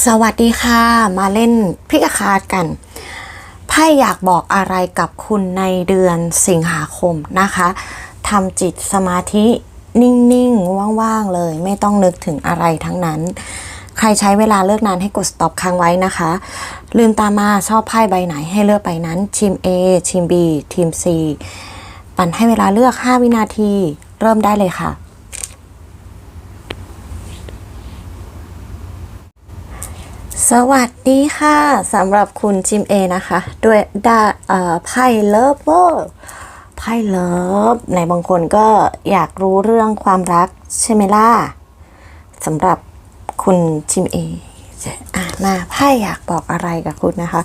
สวัสดีค่ะ มาเล่นพิกาคาร์ดกันไพ่อยากบอกอะไรกับคุณในเดือนสิงหาคมนะคะทำจิตสมาธินิ่งๆ ว่างๆ เลย ไม่ต้องนึกถึงอะไรทั้งนั้น ใครใช้เวลาเลิกนานให้กด stop ค้างไว้นะคะ ลืมตามาชอบไพ่ใบไหนให้เลือกใบนั้นทีม A ทีม B ทีม C ปั่นให้เวลาเลือก 5 วินาที เริ่มได้เลยค่ะ สวัสดีค่ะสำหรับคุณจิมเอนะคะ ด้วยดาไพ่เลิฟเวอร์ไพ่เลิฟในบางคนก็อยากรู้เรื่องความรักใช่ไหมล่ะสำหรับคุณจิมเออะมาไพ่อยากบอกอะไรกับคุณนะคะ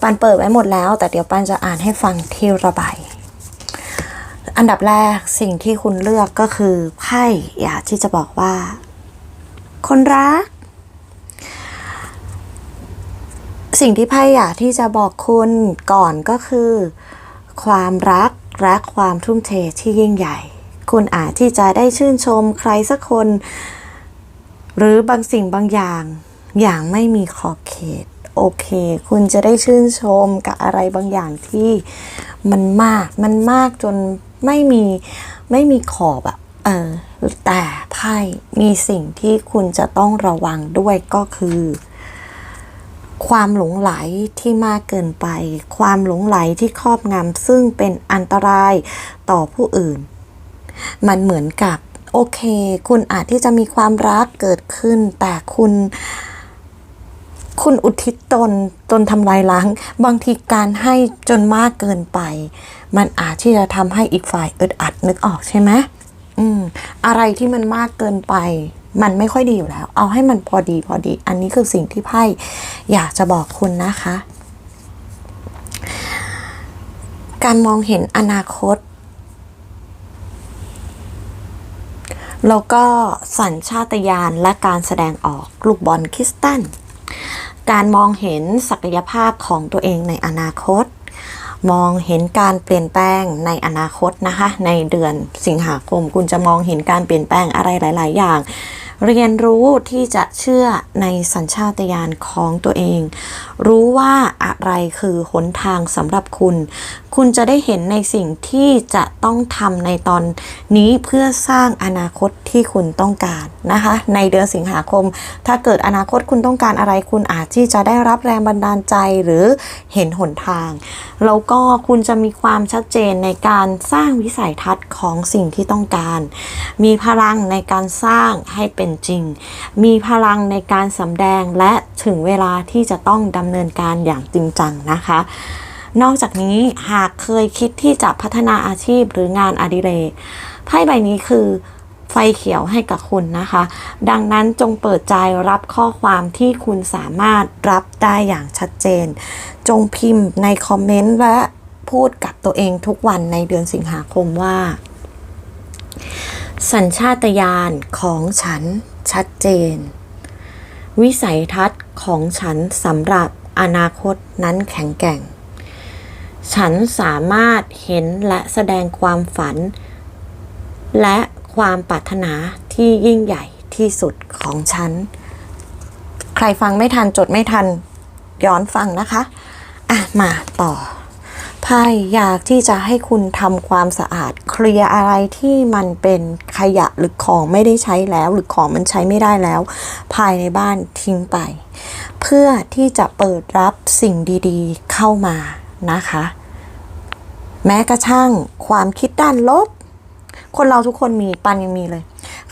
ปันเปิดไว้หมดแล้ว แต่เดี๋ยวปันจะอ่านให้ฟังที่ระบายอันดับแรกสิ่งที่คุณเลือกก็คือไพ่อยากที่จะบอกว่า คนรัก สิ่งที่ไพ่อยากที่จะบอกคุณก่อนก็คือ ความรักและความทุ่มเทที่ยิ่งใหญ่ คุณอาจที่จะได้ชื่นชมใครสักคน หรือบางสิ่งบางอย่างอย่างไม่มีขอบเขต โอเค คุณจะได้ชื่นชมกับอะไรบางอย่างที่มันมากมันมากจนไม่มีไม่มีขอบอะเออแต่ไพ่มีสิ่งที่คุณจะต้องระวังด้วยก็คือ ความหลงไหลที่มากเกินไป ความหลงไหลที่ครอบงำซึ่งเป็นอันตรายต่อผู้อื่น มันเหมือนกับโอเค คุณอาจที่จะมีความรักเกิดขึ้น แต่คุณคุณอุทิศตนจนทำลายล้าง บางทีการให้จนมากเกินไป มันอาจที่จะทำให้อีกฝ่ายอึดอัดนึกออกใช่ไหมอืมอะไรที่มันมากเกินไป มันไม่ค่อยดีอยู่แล้ว เอาให้มันพอดีพอดี อันนี้คือสิ่งที่ไพ่อยากจะบอกคุณนะคะ การมองเห็นอนาคต แล้วก็สัญชาตญาณและการแสดงออกลูกบอลคริสตัน การมองเห็นศักยภาพของตัวเองในอนาคต มองเห็นการเปลี่ยนแปลงในอนาคตนะคะ ในเดือนสิงหาคม คุณจะมองเห็นการเปลี่ยนแปลงอะไรหลาย ๆ อย่าง เรียนรู้ที่จะเชื่อในสัญชาตญาณของตัวเอง รู้ว่าอะไรคือหนทางสำหรับคุณคุณจะได้เห็นในสิ่งที่จะต้องทำในตอนนี้เพื่อสร้างอนาคตที่คุณต้องการนะคะ ในเดือนสิงหาคม ถ้าเกิดอนาคตคุณต้องการอะไร คุณอาจที่จะได้รับแรงบันดาลใจหรือเห็นหนทาง แล้วก็คุณจะมีความชัดเจนในการสร้างวิสัยทัศน์ของสิ่งที่ต้องการ มีพลังในการสร้างให้เป็นจริง มีพลังในการสำแดงและถึงเวลาที่จะต้องดำเนินการอย่างจริงจังนะคะ นอกจากนี้หากเคยคิดที่จะพัฒนาอาชีพหรืองานอดิเรกไพ่ใบนี้คือไฟเขียวให้กับคุณนะคะ ดังนั้นจงเปิดใจรับข้อความที่คุณสามารถรับได้อย่างชัดเจน จงพิมพ์ในคอมเมนต์และพูดกับตัวเองทุกวันในเดือนสิงหาคมว่า สัญชาตญาณของฉันชัดเจน วิสัยทัศน์ของฉันสำหรับอนาคตนั้นแข็งแกร่ง ฉันสามารถเห็นและแสดงความฝัน และความปรารถนาที่ยิ่งใหญ่ที่สุดของฉัน ใครฟังไม่ทันจดไม่ทันย้อนฟังนะคะ อะ มาต่อไพ่อยากที่จะให้คุณทำความสะอาดเคลียร์อะไรที่มันเป็นขยะหรือของไม่ได้ใช้แล้ว หรือของมันใช้ไม่ได้แล้ว ภายในบ้านทิ้งไป เพื่อที่จะเปิดรับสิ่งดีๆเข้ามานะคะ แม้กระทั่งความคิดด้านลบ คนเราทุกคนมีปันยังมีเลย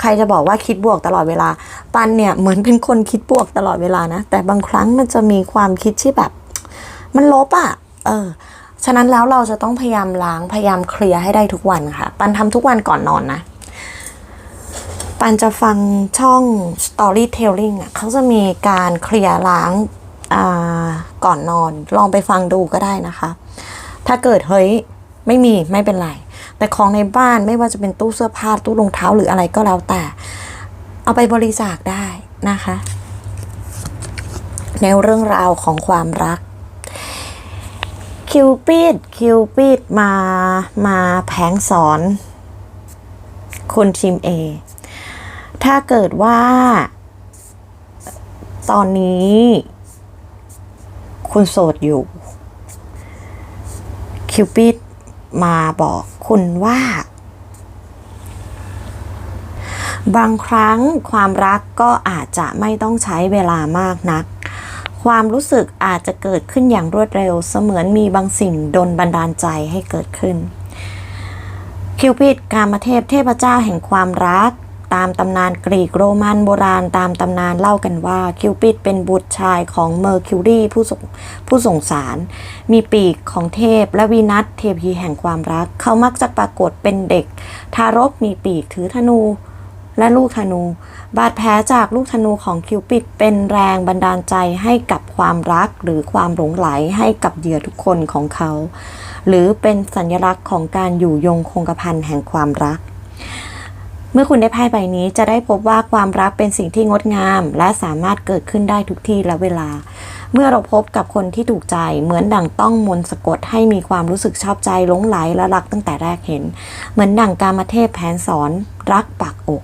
ใครจะบอกว่าคิดบวกตลอดเวลา ปันเนี่ยเหมือนเป็นคนคิดบวกตลอดเวลานะ แต่บางครั้งมันจะมีความคิดที่แบบ มันลบอะ่ะ เออฉะนั้นแล้วเราจะต้องพยายามล้างพยายามเคลียร์ให้ได้ทุกวันค่ะ ปันทำทุกวันก่อนนอนนะปันจะฟังช่อง storytelling อะเขาจะมีการเคลียร์ล้างอ่าก่อนนอน ลองไปฟังดูก็ได้นะคะ ถ้าเกิดเฮ้ย ไม่มีไม่เป็นไร แต่ของในบ้านไม่ว่าจะเป็นตู้เสื้อผ้าตู้รองเท้าหรืออะไรก็แล้วแต่ เอาไปบริจาคได้นะคะ ในเรื่องราวของความรักคิวปิดคิวปิดมามาแผงสอนคุณทีม A ถ้าเกิดว่า ตอนนี้ คุณโสดอยู่ คิวปิด มาบอกคุณว่า บางครั้งความรักก็อาจจะไม่ต้องใช้เวลามากนัก ความรู้สึกอาจจะเกิดขึ้นอย่างรวดเร็วเสมือนมีบางสิ่งดนบันดาลใจให้เกิดขึ้น คิวปิดกามเทพเทพเจ้าแห่งความรัก ตามตำนานกรีกโรมันโบราณตามตำนานเล่ากันว่าคิวปิดเป็นบุตรชายของเมอร์คิวรีผู้ส่งผู้ส่งสาร มีปีกของเทพและวีนัสเทพีแห่งความรัก เขามักจะปรากฏเป็นเด็ก ทารกมีปีกถือธนูและลูกธนู บาดแผลจากลูกธนูของคิวปิดเป็นแรงบันดาลใจให้กับความรักหรือความหลงไหลให้กับเหยื่อทุกคนของเขา หรือเป็นสัญลักษณ์ของการอยู่ยงคงกระพันแห่งความรัก มื่อคุณได้ไพ่ใบนี้จะได้พบว่าความรักเป็นสิ่งที่งดงาม และสามารถเกิดขึ้นได้ทุกที่และเวลา เมื่อเราพบกับคนที่ถูกใจเหมือนดั่งต้องมนต์สะกดให้มีความรู้สึกชอบใจหลงไหลและรักตั้งแต่แรกเห็น เหมือนดั่งกามเทพแผนสอนรักปากอก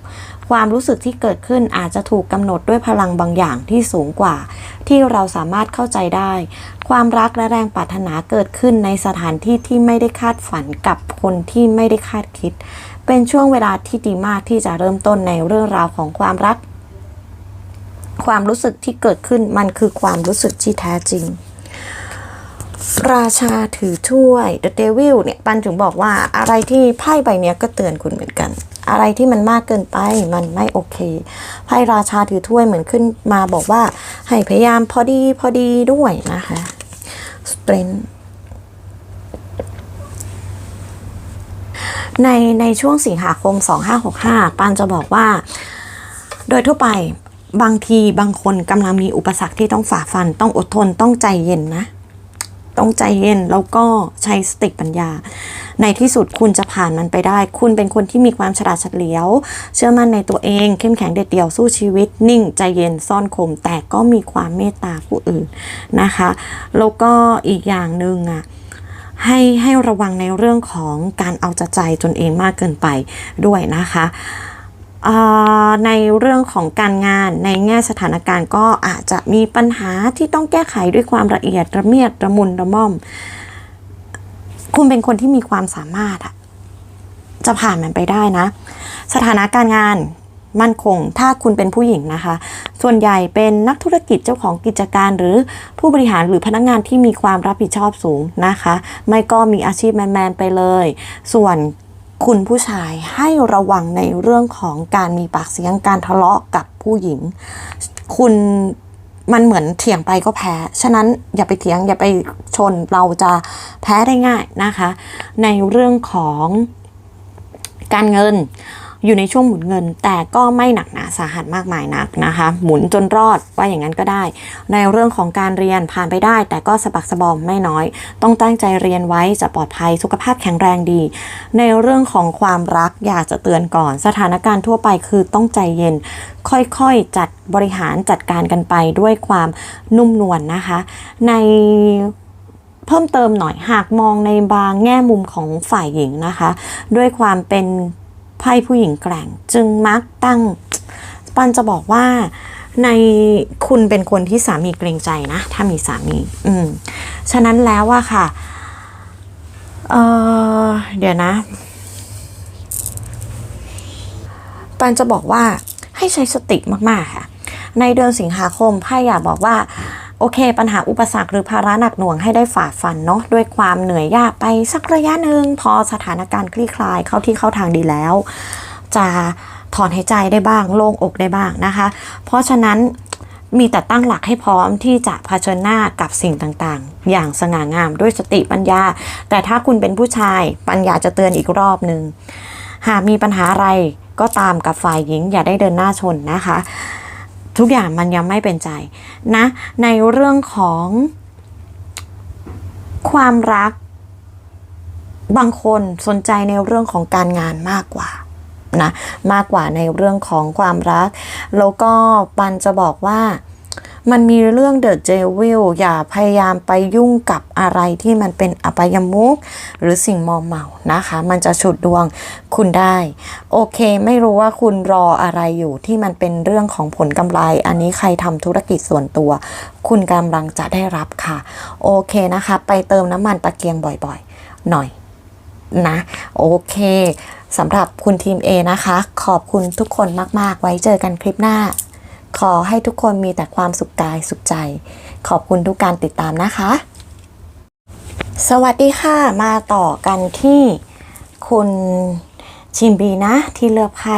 ความรู้สึกที่เกิดขึ้นอาจจะถูกกำหนดด้วยพลังบางอย่างที่สูงกว่า ที่เราสามารถเข้าใจได้ ความรักและแรงปรารถนาเกิดขึ้นในสถานที่ที่ไม่ได้คาดฝันกับคนที่ไม่ได้คาดคิด เป็นช่วงเวลาที่ดีมากที่จะเริ่มต้นในเรื่องราวของความรัก ความรู้สึกที่เกิดขึ้นมันคือความรู้สึกที่แท้จริงราชาถือถ้วย The Devil เนี่ย ปันถึงบอกว่าอะไรที่ไพ่ใบเนี้ยก็เตือนคุณเหมือนกัน อะไรที่มันมากเกินไปมันไม่โอเคไพ่ราชาถือถ้วยเหมือนขึ้นมาบอกว่า ให้พยายามพอดีพอดีด้วยนะคะ Strength ในในช่วงสิงหาคม 2565ปานจะบอกว่า โดยทั่วไปบางทีบางคนกำลังมีอุปสรรคที่ต้องฝ่าฟัน ต้องอดทนต้องใจเย็นนะ ต้องใจเย็นแล้วก็ใช้สติปัญญา ในที่สุดคุณจะผ่านมันไปได้ คุณเป็นคนที่มีความฉลาดเฉลียว เชื่อมั่นในตัวเอง เข้มแข็งเด็ดเดี่ยวสู้ชีวิต นิ่งใจเย็นซ่อนคม แต่ก็มีความเมตตาผู้อื่นนะคะแล้วก็อีกอย่างหนึ่งอะให้ให้ระวังในเรื่องของการเอาใจใจตนเองมากเกินไปด้วยนะคะ ในเรื่องของการงานในแง่สถานการณ์ก็อาจจะมีปัญหาที่ต้องแก้ไขด้วยความละเอียดระเมียดระมุนระม่อม คุณเป็นคนที่มีความสามารถอะจะผ่านมันไปได้นะ สถานะการงานมั่นคง ถ้าคุณเป็นผู้หญิงนะคะ ส่วนใหญ่เป็นนักธุรกิจเจ้าของกิจการหรือผู้บริหารหรือพนักงานที่มีความรับผิดชอบสูงนะคะ ไม่ก็มีอาชีพแมนๆไปเลย ส่วน คุณผู้ชายให้ระวังในเรื่องของการมีปากเสียงการทะเลาะกับผู้หญิง คุณมันเหมือนเถียงไปก็แพ้ ฉะนั้นอย่าไปเถียงอย่าไปชนเราจะแพ้ได้ง่ายนะคะ ในเรื่องของการเงิน อยู่ในช่วงหมุนเงิน แต่ก็ไม่หนักหนาสาหัสมากมายนักนะคะ หมุนจนรอดว่าอย่างนั้นก็ได้ ในเรื่องของการเรียนผ่านไปได้ แต่ก็สะบักสะบอมไม่น้อย ต้องตั้งใจเรียนไว้จะปลอดภัยสุขภาพแข็งแรงดี ในเรื่องของความรักอยากจะเตือนก่อน สถานการณ์ทั่วไปคือต้องใจเย็น ค่อยๆจัดบริหารจัดการกันไปด้วยความนุ่มนวลนนะคะ ในเพิ่มเติมหน่อยหากมองในบางแง่มุมของฝ่ายหญิงนะคะ ด้วยความเป็น ไพ่ผู้หญิงแกร่ง จึงมักตั้ง ปันจะบอกว่าในคุณเป็นคนที่สามีเกรงใจนะ ถ้ามีสามี อืม ฉะนั้นแล้วว่าค่ะ เออเดี๋ยวนะ ปันจะบอกว่าให้ใช้สติมาก ๆ ค่ะ ในเดือนสิงหาคมไพ่อยากบอกว่า โอเค ปัญหาอุปสรรคหรือภาระหนักหน่วงให้ได้ฝ่าฟันเนาะด้วยความเหนื่อยยากไปสักระยะหนึ่งพอสถานการณ์คลี่คลายเข้าที่เข้าทางดีแล้ว จะถอนหายใจได้บ้างโล่งอกได้บ้างนะคะ เพราะฉะนั้นมีแต่ตั้งหลักให้พร้อมที่จะเผชิญหน้ากับสิ่งต่างๆ อย่างสง่างามด้วยสติปัญญา แต่ถ้าคุณเป็นผู้ชายปัญญาจะเตือนอีกรอบหนึ่งหากมีปัญหาอะไรก็ตามกับฝ่ายหญิงอย่าได้เดินหน้าชนนะคะ ทุกอย่างมันยังไม่เป็นใจนะ ในเรื่องของความรัก บางคนสนใจในเรื่องของการงานมากกว่านะมากกว่าในเรื่องของความรัก แล้วก็ปันจะบอกว่า มันมีเรื่องเดอะเจวิลอย่าพยายามไปยุ่งกับอะไรที่มันเป็นอบายมุกหรือสิ่งมอมเมานะคะ มันจะฉุดดวงคุณได้ โอเค ไม่รู้ว่าคุณรออะไรอยู่ที่มันเป็นเรื่องของผลกำไร อันนี้ใครทำธุรกิจส่วนตัว คุณกำลังจะได้รับค่ะ โอเคนะคะ ไปเติมน้ำมันตะเกียงบ่อยๆ หน่อยนะ โอเคสำหรับคุณทีม A นะคะ ขอบคุณทุกคนมาก ๆ ไว้เจอกันคลิปหน้า ขอให้ทุกคนมีแต่ความสุขกายสุขใจ ขอบคุณทุกการติดตามนะคะ สวัสดีค่ะ มาต่อกันที่คุณชิมบีนะที่เลือกไพ่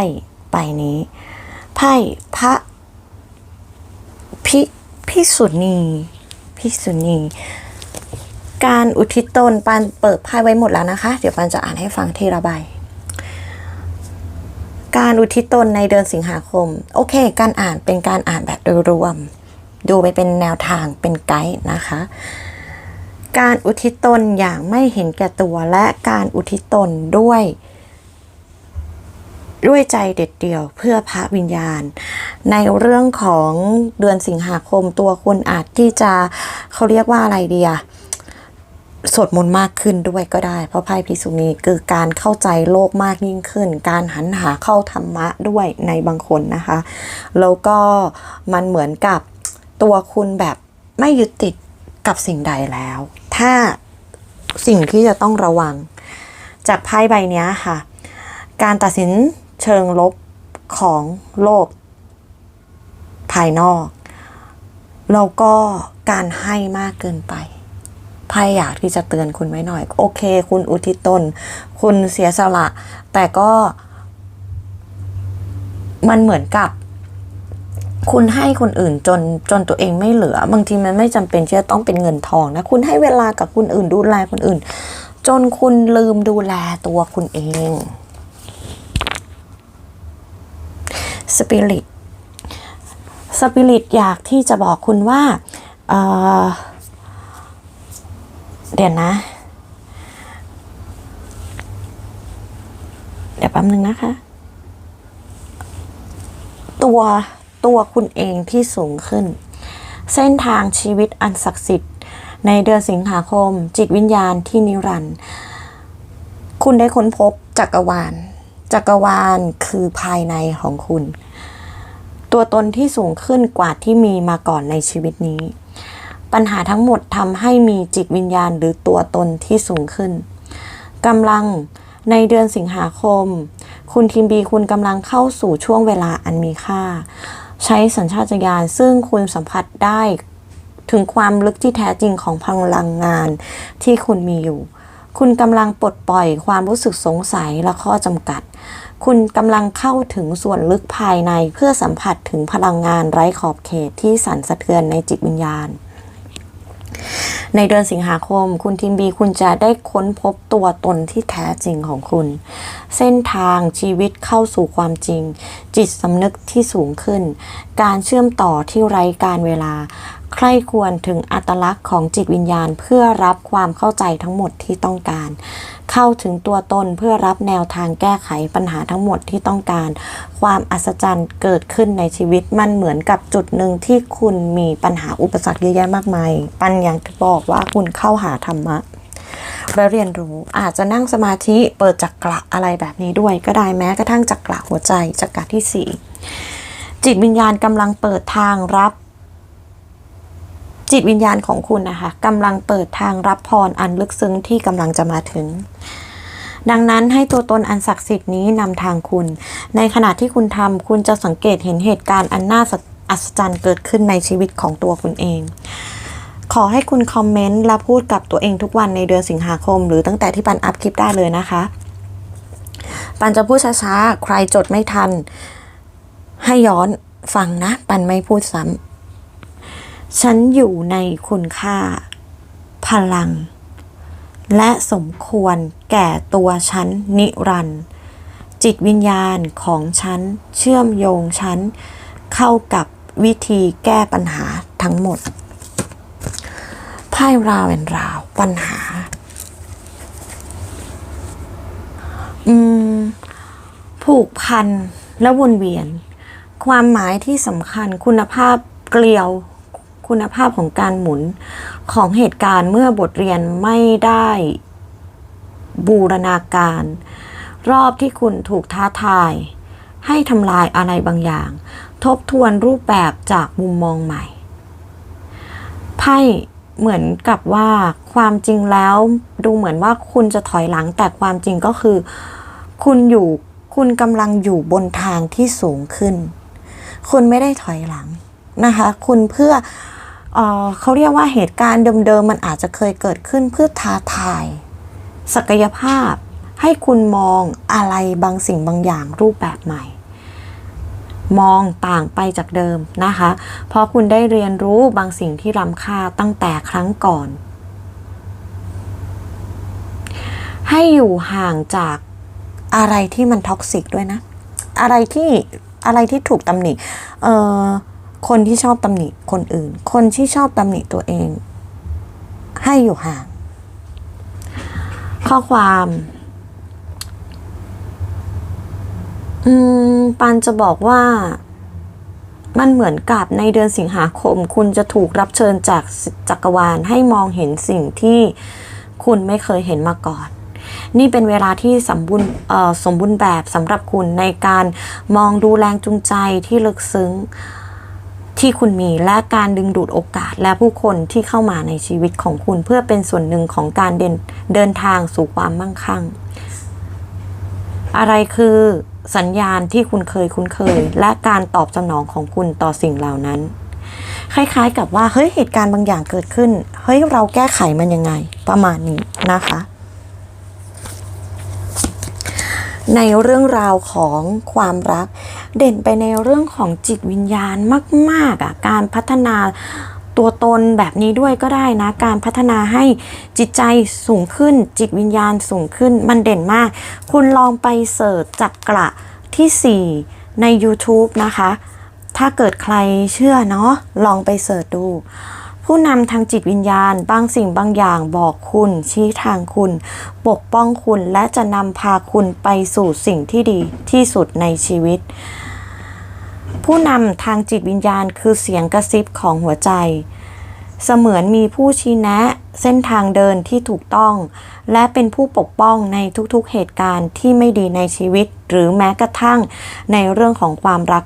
ใบนี้ ไพ่พระพิพิสุนีพิสุนีการอุทิศตนปันเปิดไพ่ไว้หมดแล้วนะคะ เดี๋ยวปันจะอ่านให้ฟังทีละใบ การอุทิศตนในเดือนสิงหาคม โอเค การอ่านเป็นการอ่านแบบโดยรวม ดูไปเป็นแนวทางเป็นไกด์นะคะ การอุทิศตนอย่างไม่เห็นแก่ตัวและการอุทิศตนด้วย ด้วยใจเด็ดเดี่ยวเพื่อพระวิญญาณ ในเรื่องของเดือนสิงหาคมตัวคุณอาจที่จะเขาเรียกว่าอะไรดีอะ สวดมนต์มากขึ้นด้วยก็ได้ เพราะไพ่พิสุนีคือการเข้าใจโลกมากยิ่งขึ้น การหันหาเข้าธรรมะด้วยในบางคนนะคะ แล้วก็มันเหมือนกับตัวคุณแบบไม่ยึดติดกับสิ่งใดแล้ว ถ้าสิ่งที่จะต้องระวัง จากไพ่ใบนี้ค่ะ การตัดสินเชิงลบของโลก ภายนอก แล้วก็การให้มากเกินไป ไพ่อยากที่จะเตือนคุณไว้หน่อย โอเค คุณอุทิศตน คุณเสียสละ แต่ก็ มันเหมือนกับ คุณให้คนอื่นจนจนตัวเองไม่เหลือ บางทีมันไม่จำเป็นที่จะต้องเป็นเงินทองนะ คุณให้เวลากับคนอื่นดูแลคนอื่น จนคุณลืมดูแลตัวคุณเองสปิริตสปิริตอยากที่จะบอกคุณว่าเอ่อ เดี๋ยวนะ เดี๋ยวแป๊บนึงนะคะ ตัวตัวคุณเองที่สูงขึ้น เส้นทางชีวิตอันศักดิ์สิทธิ์ ในเดือนสิงหาคม จิตวิญญาณที่นิรันดร์คุณได้ค้นพบจักรวาล จักรวาลคือภายในของคุณ ตัวตนที่สูงขึ้นกว่าที่มีมาก่อนในชีวิตนี้ ปัญหาทั้งหมดทำให้มีจิตวิญญาณหรือตัวตนที่สูงขึ้นกำลังในเดือนสิงหาคม คุณทีมบีคุณกำลังเข้าสู่ช่วงเวลาอันมีค่า ใช้สัญชาตญาณซึ่งคุณสัมผัสได้ถึงความลึกที่แท้จริงของพลังงานที่คุณมีอยู่ คุณกำลังปลดปล่อยความรู้สึกสงสัยและข้อจำกัด คุณกำลังเข้าถึงส่วนลึกภายในเพื่อสัมผัสถึงพลังงานไร้ขอบเขตที่สั่นสะเทือนในจิตวิญญาณ ในเดือนสิงหาคม คุณทีมบีคุณจะได้ค้นพบตัวตนที่แท้จริงของคุณ เส้นทางชีวิตเข้าสู่ความจริง จิตสำนึกที่สูงขึ้น การเชื่อมต่อที่ไร้การเวลา ใคร่ควรถึงอัตลักษณ์ของจิตวิญญาณเพื่อรับความเข้าใจทั้งหมดที่ต้องการ เข้าถึงตัวตนเพื่อรับแนวทางแก้ไขปัญหาทั้งหมดที่ต้องการ ความอัศจรรย์เกิดขึ้นในชีวิตมันเหมือนกับจุดหนึ่งที่คุณมีปัญหาอุปสรรคเยอะแยะมากมาย ปัญญาบอกว่าคุณเข้าหาธรรมะและเรียนรู้อาจจะนั่งสมาธิเปิดจักระอะไรแบบนี้ด้วย ก็ได้แม้กระทั่งจักระหัวใจจักระที่สี่จิตวิญญาณกำลังเปิดทางรับ จิตวิญญาณของคุณนะคะกำลังเปิดทางรับพรอันลึกซึ้งที่กำลังจะมาถึง ดังนั้นให้ตัวตนอันศักดิ์สิทธิ์นี้นำทางคุณ ในขณะที่คุณทำคุณจะสังเกตเห็นเหตุการณ์อันน่าอัศจรรย์เกิดขึ้นในชีวิตของตัวคุณเอง ขอให้คุณคอมเมนต์และพูดกับตัวเองทุกวันในเดือนสิงหาคม หรือตั้งแต่ที่ปันอัพคลิปได้เลยนะคะ ปันจะพูดช้าๆ ใครจดไม่ทัน ให้ย้อนฟังนะ ปันไม่พูดซ้ำ ฉันอยู่ในคุณค่า พลัง และสมควรแก่ตัวฉันนิรันดร์จิตวิญญาณของฉัน เชื่อมโยงฉัน เข้ากับวิธีแก้ปัญหาทั้งหมดไพ่ราวแอนราว ปัญหา อืม ผูกพันและวนเวียน ความหมายที่สำคัญคุณภาพเกลียว คุณภาพของการหมุนของเหตุการณ์เมื่อบทเรียนไม่ได้บูรณาการ รอบที่คุณถูกท้าทาย ให้ทำลายอะไรบางอย่าง ทบทวนรูปแบบจากมุมมองใหม่ไพ่เหมือนกับว่าความจริงแล้วดูเหมือนว่าคุณจะถอยหลังแต่ความจริงก็คือ คุณอยู่คุณกำลังอยู่บนทางที่สูงขึ้น คุณไม่ได้ถอยหลังนะคะ คุณเพื่อ เขาเรียกว่าเหตุการณ์เดิมๆมันอาจจะเคยเกิดขึ้นเพื่อท้าทาย ศักยภาพให้คุณมองอะไรบางสิ่งบางอย่างรูปแบบใหม่ มองต่างไปจากเดิมนะคะเพราะคุณได้เรียนรู้บางสิ่งที่ล้ำค่าตั้งแต่ครั้งก่อน ให้อยู่ห่างจากอะไรที่มันท็อกซิกด้วยนะ อะไรที่อะไรที่ถูกตำหนิเอ่อ คนที่ชอบตำหนิคนอื่น คนที่ชอบตำหนิตัวเอง ให้อยู่ห่าง ข้อความ อืมปันจะบอกว่ามันเหมือนกับในเดือนสิงหาคม คุณจะถูกรับเชิญจากจักรวาลให้มองเห็นสิ่งที่คุณไม่เคยเห็นมาก่อน นี่เป็นเวลาที่สมบูรณ์สมบูรณ์แบบสำหรับคุณในการมองดูแรงจูงใจที่ลึกซึ้ง ที่คุณมีและการดึงดูดโอกาสและผู้คนที่เข้ามาในชีวิตของคุณ เพื่อเป็นส่วนหนึ่งของการเดินเดินทางสู่ความมั่งคั่ง อะไรคือสัญญาณที่คุณเคยคุ้นเคย และการตอบสนองของคุณต่อสิ่งเหล่านั้น คล้ายๆกับว่าเฮ้ยเหตุการณ์บางอย่างเกิดขึ้น เฮ้ยเราแก้ไขมันยังไง ประมาณนี้นะคะ ในเรื่องราวของความรัก เด่นไปในเรื่องของจิตวิญญาณมากๆอะการพัฒนาตัวตนแบบนี้ด้วยก็ได้นะ การพัฒนาให้จิตใจสูงขึ้น จิตวิญญาณสูงขึ้น มันเด่นมาก คุณลองไปเสิร์ชจักกระที่ 4 ใน YouTube นะคะ ถ้าเกิดใครเชื่อเนาะลองไปเสิร์ชดู ผู้นำทางจิตวิญญาณ บางสิ่งบางอย่างบอกคุณ ชี้ทางคุณ ปกป้องคุณและจะนำพาคุณไปสู่สิ่งที่ดีที่สุดในชีวิต ผู้นำทางจิตวิญญาณคือเสียงกระซิบของหัวใจ เสมือนมีผู้ชี้แนะเส้นทางเดินที่ถูกต้อง และเป็นผู้ปกป้องในทุกๆเหตุการณ์ที่ไม่ดีในชีวิต หรือแม้กระทั่งในเรื่องของความรัก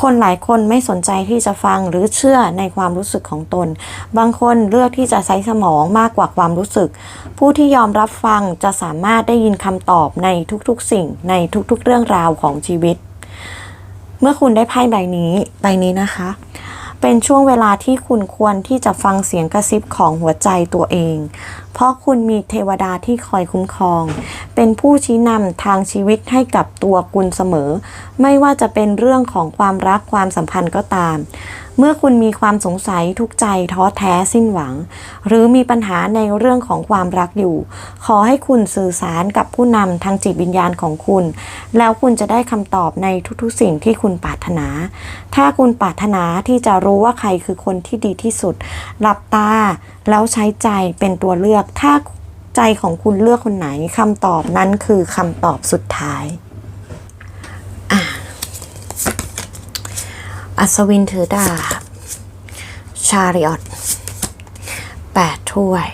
คนหลายคนไม่สนใจที่จะฟังหรือเชื่อในความรู้สึกของตน บางคนเลือกที่จะใช้สมองมากกว่าความรู้สึก ผู้ที่ยอมรับฟังจะสามารถได้ยินคำตอบในทุกๆสิ่งในทุกๆเรื่องราวของชีวิต เมื่อคุณได้ไพ่ใบนี้ใบนี้นะคะ เป็นช่วงเวลาที่คุณควรที่จะฟังเสียงกระซิบของหัวใจตัวเอง เพราะคุณมีเทวดาที่คอยคุ้มครอง เป็นผู้ชี้นำทางชีวิตให้กับตัวคุณเสมอ ไม่ว่าจะเป็นเรื่องของความรักความสัมพันธ์ก็ตาม เมื่อคุณมีความสงสัยทุกใจท้อแท้สิ้นหวัง หรือมีปัญหาในเรื่องของความรักอยู่ ขอให้คุณสื่อสารกับผู้นำทางจิตวิญญาณของคุณ แล้วคุณจะได้คำตอบในทุกๆสิ่งที่คุณปรารถนา ถ้าคุณปรารถนาที่จะรู้ว่าใครคือคนที่ดีที่สุดหลับตาแล้วใช้ใจเป็นตัวเลือก ถ้าใจของคุณเลือกคนไหนคำตอบนั้นคือคำตอบสุดท้ายอัศวินถือดาบชาริออตแปดถ้วย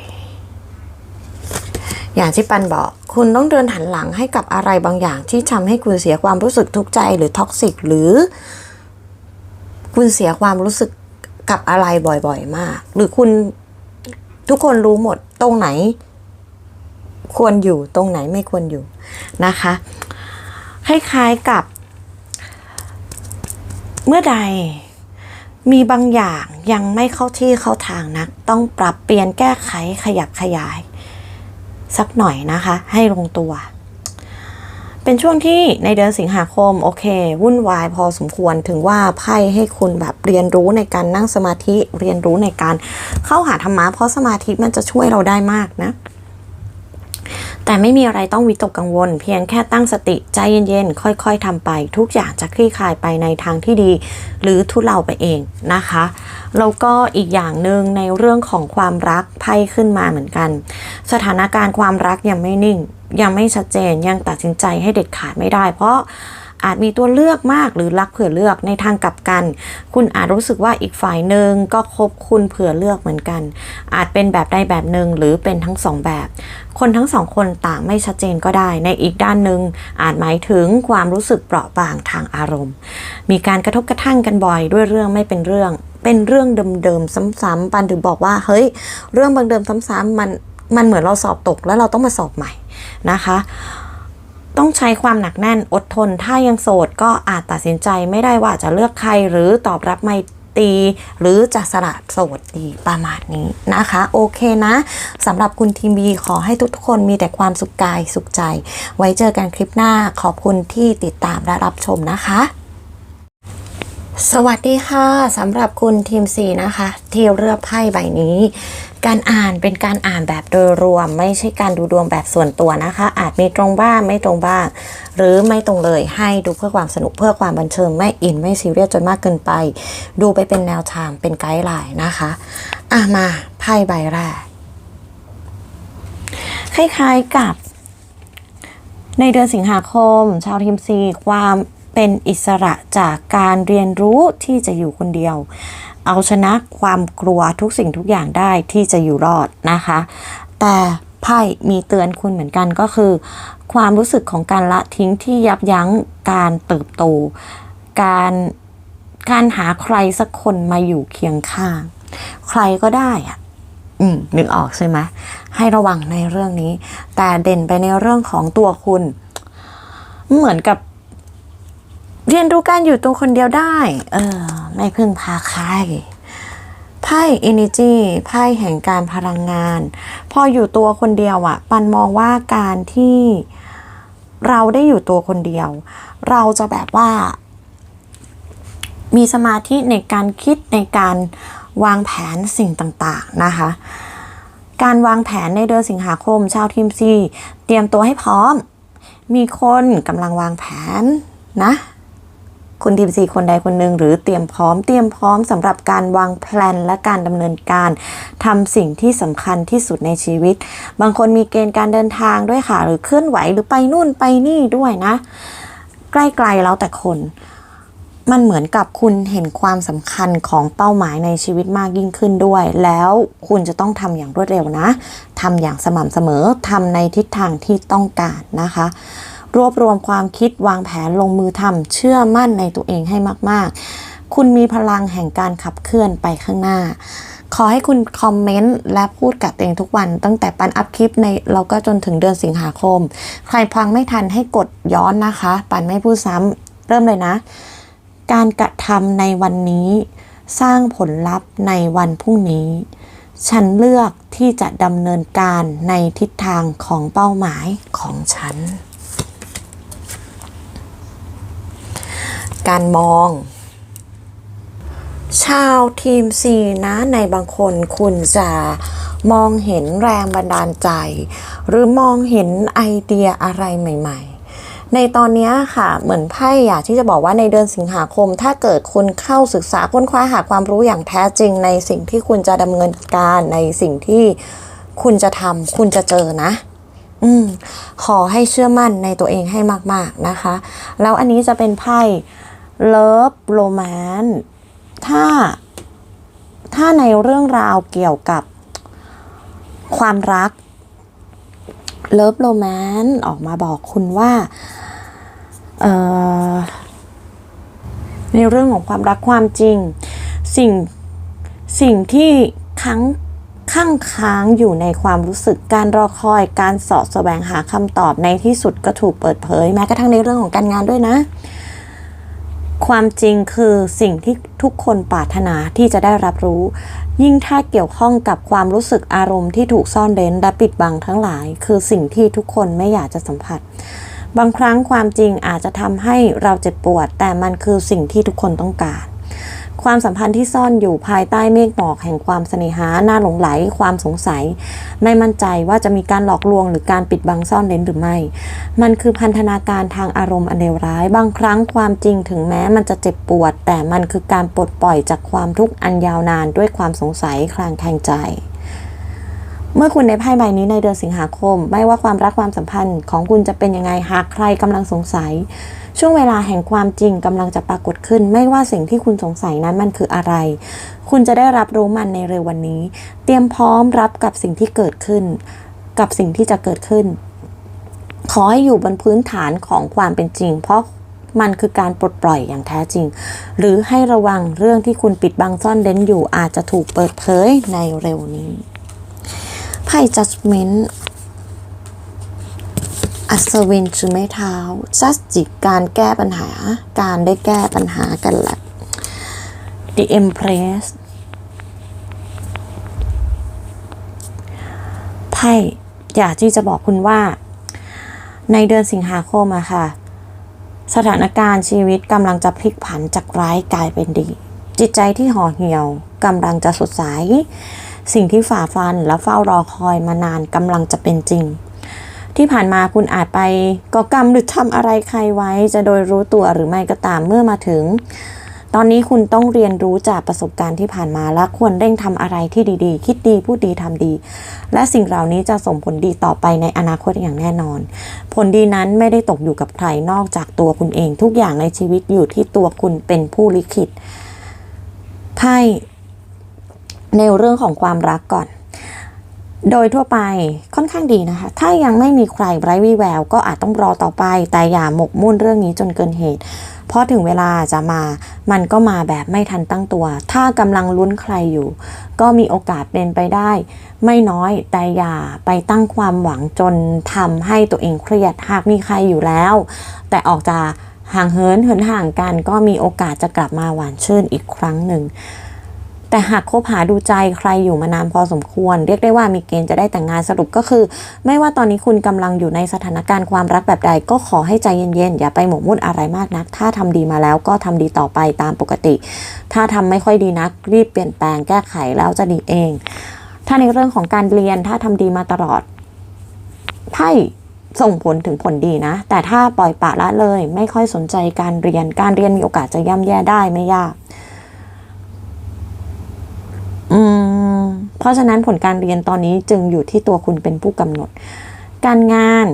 อย่างที่ปันบอก คุณต้องเดินหันหลังให้กับอะไรบางอย่างที่ทำให้คุณเสียความรู้สึกทุกข์ใจหรือท็อกซิกหรือ คุณเสียความรู้สึกกับอะไรบ่อยๆ มาก หรือคุณ ทุกคนรู้หมดตรงไหน ควรอยู่ตรงไหนไม่ควรอยู่นะคะคล้ายๆกับ เมื่อใดมีบางอย่างยังไม่เข้าที่เข้าทางนัก ต้องปรับเปลี่ยนแก้ไขขยับขยาย สักหน่อยนะคะ ให้ลงตัว เป็นช่วงที่ในเดือนสิงหาคมโอเค วุ่นวายพอสมควรถึงว่าไพ่ให้คุณแบบเรียนรู้ในการนั่งสมาธิเรียนรู้ในการเข้าหาธรรมะเพราะสมาธิมันจะช่วยเราได้มากนะ แต่ไม่มีอะไรต้องวิตกกังวล เพียงแค่ตั้งสติใจเย็นๆ ค่อยๆทำไป ทุกอย่างจะคลี่คลายไปในทางที่ดี หรือทุเลาไปเองนะคะแล้วก็อีกอย่างหนึ่งในเรื่องของความรักไพ่ขึ้นมาเหมือนกัน สถานการณ์ความรักยังไม่นิ่ง ยังไม่ชัดเจนยังตัดสินใจให้เด็ดขาดไม่ได้ เพราะอาจมีตัวเลือกมากหรือรักเผื่อเลือกในทางกลับกัน คุณอาจรู้สึกว่าอีกฝ่ายหนึ่งก็คบคุณเผื่อเลือกเหมือนกัน อาจเป็นแบบใดแบบหนึ่งหรือเป็นทั้งสองแบบ คนทั้งสองคนต่างไม่ชัดเจนก็ได้ ในอีกด้านหนึ่งอาจหมายถึงความรู้สึกเปราะบางทางอารมณ์ มีการกระทบกระทั่งกันบ่อยด้วยเรื่องไม่เป็นเรื่อง เป็นเรื่องเดิมๆซ้ำๆปันถึงบอกว่าเฮ้ย เรื่องบางเดิมซ้ำๆมัน มันเหมือนเราสอบตกแล้วเราต้องมาสอบใหม่นะคะ ต้องใช้ความหนักแน่นอดทน ถ้ายังโสดก็อาจตัดสินใจไม่ได้ว่าจะเลือกใครหรือตอบรับไม่ตีหรือจะสละโสดดีประมาณนี้นะคะ โอเคนะสำหรับคุณทีมบีขอให้ทุกคนมีแต่ความสุขกายสุขใจ ไว้เจอกันคลิปหน้าขอบคุณที่ติดตามและรับชมนะคะสวัสดีค่ะสำหรับคุณทีมซีนะคะ ที่เลือกไพ่ใบนี้ การอ่านเป็นการอ่านแบบโดยรวม ไม่ใช่การดูดวงแบบส่วนตัวนะคะ อาจมีตรงบ้างไม่ตรงบ้าง หรือไม่ตรงเลยให้ดูเพื่อความสนุกเพื่อความบันเทิงไม่อินไม่ซีเรียสจนมากเกินไป ดูไปเป็นแนวทางเป็นไกด์ไลน์นะคะอะมาไพ่ใบแรกคล้ายๆกับ ในเดือนสิงหาคม ชาวทีมซีความเป็นอิสระจากการเรียนรู้ที่จะอยู่คนเดียวเอาชนะความกลัวทุกสิ่งทุกอย่างได้ที่จะอยู่รอดนะคะ แต่ไพ่มีเตือนคุณเหมือนกันก็คือ ความรู้สึกของการละทิ้งที่ยับยั้งการเติบโต การการหาใครสักคนมาอยู่เคียงข้าง ใครก็ได้อะอืมนึกออกใช่ไหมให้ระวังในเรื่องนี้ แต่เด่นไปในเรื่องของตัวคุณ เหมือนกับ เรียนรู้การอยู่ตัวคนเดียวได้ เออ ไม่พึ่งพาใครไพ่ energy ไพ่แห่งการพลังงาน พออยู่ตัวคนเดียวอะปันมองว่าการที่เราได้อยู่ตัวคนเดียว เราจะแบบว่า มีสมาธิในการคิดในการวางแผนสิ่งต่างๆนะคะ การวางแผนในเดือนสิงหาคม ชาวทีมซีเตรียมตัวให้พร้อม มีคนกำลังวางแผนนะ คุณทีมซีคนใดคนหนึ่งหรือเตรียมพร้อมเตรียมพร้อมสำหรับการวางแผนและการดำเนินการทำสิ่งที่สำคัญที่สุดในชีวิต บางคนมีเกณฑ์การเดินทางด้วยค่ะ หรือเคลื่อนไหวหรือไปนู่นไปนี่ด้วยนะ ใกล้ๆแล้วแต่คน มันเหมือนกับคุณเห็นความสำคัญของเป้าหมายในชีวิตมากยิ่งขึ้นด้วย แล้วคุณจะต้องทำอย่างรวดเร็วนะทำอย่างสม่ำเสมอทำในทิศทางที่ต้องการนะคะ รวบรวมความคิดวางแผนลงมือทำเชื่อมั่นในตัวเองให้มาก ๆ คุณมีพลังแห่งการขับเคลื่อนไปข้างหน้า ขอให้คุณคอมเมนต์และพูดกับตัวเองทุกวัน ตั้งแต่ปันอัพคลิปในเราก็จนถึงเดือนสิงหาคม ใครฟังไม่ทันให้กดย้อนนะคะ ปันไม่พูดซ้ำเริ่มเลยนะ การกระทำในวันนี้สร้างผลลัพธ์ในวันพรุ่งนี้ ฉันเลือกที่จะดำเนินการในทิศทางของเป้าหมายของฉัน การมอง ชาวทีม C นะในบางคนคุณจะมองเห็นแรงบันดาลใจ หรือมองเห็นไอเดียอะไรใหม่ ๆ ในตอนนี้ค่ะเหมือนไพ่อยากที่จะบอกว่าในเดือนสิงหาคม ถ้าเกิดคุณเข้าศึกษาค้นคว้าหาความรู้อย่างแท้จริง ในสิ่งที่คุณจะดำเนินการในสิ่งที่คุณจะทำคุณจะเจอนะอืมขอให้เชื่อมั่นในตัวเองให้มาก ๆนะคะ แล้วอันนี้จะเป็นไพ่ เลิฟโรแมนถ้า ถ้าในเรื่องราวเกี่ยวกับความรักเลิฟโรแมนออกมาบอกคุณว่าในเรื่องของความรักความจริง สิ่งสิ่งที่ค้างข้างค้างอยู่ในความรู้สึกการรอคอยการสอดแสวงหาคำตอบในที่สุดก็ถูกเปิดเผย แม้กระทั่งในเรื่องของการงานด้วยนะ ความจริงคือสิ่งที่ทุกคนปรารถนาที่จะได้รับรู้ ยิ่งถ้าเกี่ยวข้องกับความรู้สึกอารมณ์ที่ถูกซ่อนเร้นและปิดบังทั้งหลาย คือสิ่งที่ทุกคนไม่อยากจะสัมผัส บางครั้งความจริงอาจจะทำให้เราเจ็บปวด แต่มันคือสิ่งที่ทุกคนต้องการ ความสัมพันธ์ที่ซ่อนอยู่ภายใต้เมฆหมอกแห่งความเสน่หาน่าหลงไหล ความสงสัย ไม่มั่นใจว่าจะมีการหลอกลวงหรือการปิดบังซ่อนเร้นหรือไม่ มันคือพันธนาการทางอารมณ์อันเลวร้าย บางครั้งความจริงถึงแม้มันจะเจ็บปวด แต่มันคือการปลดปล่อยจากความทุกข์อันยาวนานด้วยความสงสัยคลางแคลงใจ เมื่อคุณได้ไพ่ใบนี้ในเดือนสิงหาคม ไม่ว่าความรักความสัมพันธ์ของคุณจะเป็นยังไงหากใครกำลังสงสัย ช่วงเวลาแห่งความจริงกำลังจะปรากฏขึ้น ไม่ว่าสิ่งที่คุณสงสัยนั้นมันคืออะไร คุณจะได้รับรู้มันในเร็ววันนี้ เตรียมพร้อมรับกับสิ่งที่เกิดขึ้น กับสิ่งที่จะเกิดขึ้น ขอให้อยู่บนพื้นฐานของความเป็นจริง เพราะมันคือการปลดปล่อยอย่างแท้จริง หรือให้ระวังเรื่องที่คุณปิดบังซ่อนเร้นอยู่อาจจะถูกเปิดเผยในเร็วนี้ ไพ่ judgment อัศวินถือไม้เท้า just จิกการแก้ปัญหา การได้แก้ปัญหากันแหละ the empress ไพ่อยากที่จะบอกคุณว่า ในเดือนสิงหาคมอะค่ะ สถานการณ์ชีวิตกำลังจะพลิกผันจากร้ายกลายเป็นดี จิตใจที่ห่อเหี่ยวกำลังจะสดใส สิ่งที่ฝ่าฟันและเฝ้ารอคอยมานานกำลังจะเป็นจริง ที่ผ่านมาคุณอาจไปก่อกรรมหรือทำอะไรใครไว้ จะโดยรู้ตัวหรือไม่ก็ตามเมื่อมาถึง ตอนนี้คุณต้องเรียนรู้จากประสบการณ์ที่ผ่านมาและควรเร่งทำอะไรที่ดีๆ คิดดีพูดดีทำดี และสิ่งเหล่านี้จะส่งผลดีต่อไปในอนาคตอย่างแน่นอน ผลดีนั้นไม่ได้ตกอยู่กับใครนอกจากตัวคุณเอง ทุกอย่างในชีวิตอยู่ที่ตัวคุณเป็นผู้ลิขิตไพ่ ในเรื่องของความรักก่อน โดยทั่วไปค่อนข้างดีนะคะ ถ้ายังไม่มีใครไร้วี่แวว ก็อาจต้องรอต่อไป แต่อย่าหมกมุ่นเรื่องนี้จนเกินเหตุ เพราะถึงเวลาจะมา มันก็มาแบบไม่ทันตั้งตัว ถ้ากำลังลุ้นใครอยู่ ก็มีโอกาสเป็นไปได้ ไม่น้อยแต่อย่าไปตั้งความหวังจนทำให้ตัวเองเครียด หากมีใครอยู่แล้ว แต่ออกจะห่างเหินเหินห่างกัน ก็มีโอกาสจะกลับมาหวานชื่นอีกครั้งหนึ่ง แต่หากคบหาดูใจใครอยู่มานานพอสมควร เรียกได้ว่ามีเกณฑ์จะได้แต่งงานสรุปก็คือ ไม่ว่าตอนนี้คุณกำลังอยู่ในสถานการณ์ความรักแบบใดก็ขอให้ใจเย็นๆ อย่าไปหมกมุ่นอะไรมากนัก ถ้าทำดีมาแล้วก็ทำดีต่อไปตามปกติ ถ้าทำไม่ค่อยดีนัก รีบเปลี่ยนแปลงแก้ไขแล้วจะดีเอง ถ้าในเรื่องของการเรียนถ้าทำดีมาตลอดไพ่ส่งผลถึงผลดีนะ แต่ถ้าปล่อยปละละเลย ไม่ค่อยสนใจการเรียนการเรียนมีโอกาสจะย่ำแย่ได้ไม่ยาก เพราะฉะนั้นผลการเรียนตอนนี้จึงอยู่ที่ตัวคุณเป็นผู้กำหนด การงาน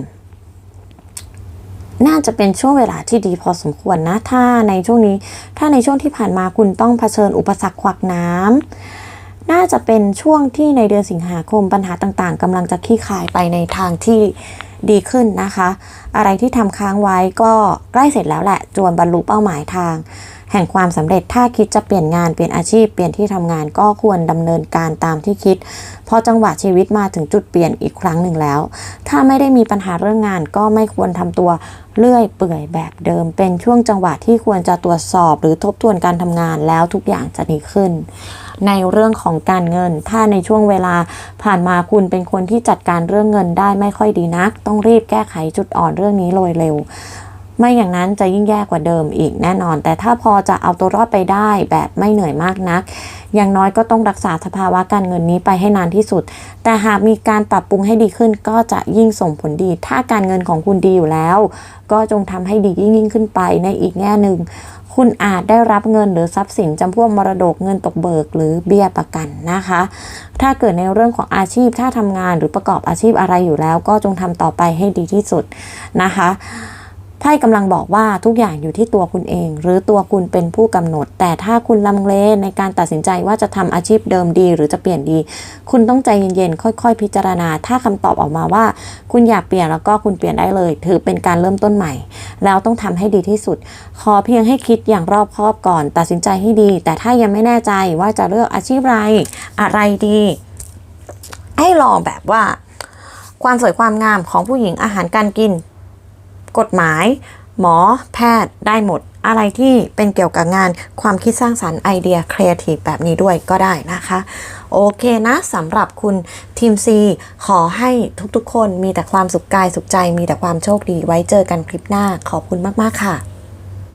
น่าจะเป็นช่วงเวลาที่ดีพอสมควรนะ ถ้าในช่วงนี้ ถ้าในช่วงที่ผ่านมาคุณต้องเผชิญอุปสรรคขวักน้ำน่าจะเป็นช่วงที่ในเดือนสิงหาคมปัญหาต่างๆกำลังจะคลี่คลายไปในทางที่ดีขึ้นนะคะ อะไรที่ทำค้างไว้ก็ใกล้เสร็จแล้วแหละ จวนบรรลุเป้าหมายทาง แห่งความสำเร็จถ้าคิดจะเปลี่ยนงานเปลี่ยนอาชีพเปลี่ยนที่ทำงานก็ควรดำเนินการตามที่คิด พอจังหวะชีวิตมาถึงจุดเปลี่ยนอีกครั้งหนึ่งแล้ว ถ้าไม่ได้มีปัญหาเรื่องงานก็ไม่ควรทำตัวเลื่อยเปื่อยแบบเดิม เป็นช่วงจังหวะที่ควรจะตรวจสอบหรือทบทวนการทำงานแล้วทุกอย่างจะดีขึ้น ในเรื่องของการเงิน ถ้าในช่วงเวลาผ่านมาคุณเป็นคนที่จัดการเรื่องเงินได้ไม่ค่อยดีนัก ต้องรีบแก้ไขจุดอ่อนเรื่องนี้โดยเร็ว ไม่อย่างนั้นจะยิ่งแย่กว่าเดิมอีกแน่นอน แต่ถ้าพอจะเอาตัวรอดไปได้แบบไม่เหนื่อยมากนัก อย่างน้อยก็ต้องรักษาสภาวะการเงินนี้ไปให้นานที่สุด แต่หากมีการปรับปรุงให้ดีขึ้นก็จะยิ่งส่งผลดี ถ้าการเงินของคุณดีอยู่แล้ว ก็จงทำให้ดียิ่งยิ่งขึ้นไปในอีกแง่หนึ่งคุณอาจได้รับเงินหรือทรัพย์สินจำพวกมรดกเงินตกเบิกหรือเบี้ยประกันนะคะ ถ้าเกิดในเรื่องของอาชีพถ้าทำงานหรือประกอบอาชีพอะไรอยู่แล้ว ก็จงทำต่อไปให้ดีที่สุดนะคะ ไพ่กำลังบอกว่าทุกอย่างอยู่ที่ตัวคุณเอง หรือตัวคุณเป็นผู้กำหนด แต่ถ้าคุณลังเลในการตัดสินใจว่าจะทำอาชีพเดิมดี หรือจะเปลี่ยนดี คุณต้องใจเย็นๆค่อยๆ พิจารณา ถ้าคำตอบออกมาว่า คุณอยากเปลี่ยนแล้วก็คุณเปลี่ยนได้เลย ถือเป็นการเริ่มต้นใหม่ แล้วต้องทำให้ดีที่สุด ขอเพียงให้คิดอย่างรอบคอบก่อน ตัดสินใจให้ดี แต่ถ้ายังไม่แน่ใจว่าจะเลือกอาชีพอะไรอะไรดีให้ลองแบบว่า ความสวยความงามของผู้หญิงอาหารการกิน กฎหมาย หมอแพทย์ได้หมด อะไรที่เป็นเกี่ยวกับงานความคิดสร้างสรรค์ไอเดียครีเอทีฟแบบนี้ด้วยก็ได้นะคะ โอเคนะสำหรับคุณทีมซีขอให้ทุกๆ คนมีแต่ความสุขกายสุขใจ มีแต่ความโชคดีไว้เจอกันคลิปหน้าขอบคุณมากๆค่ะ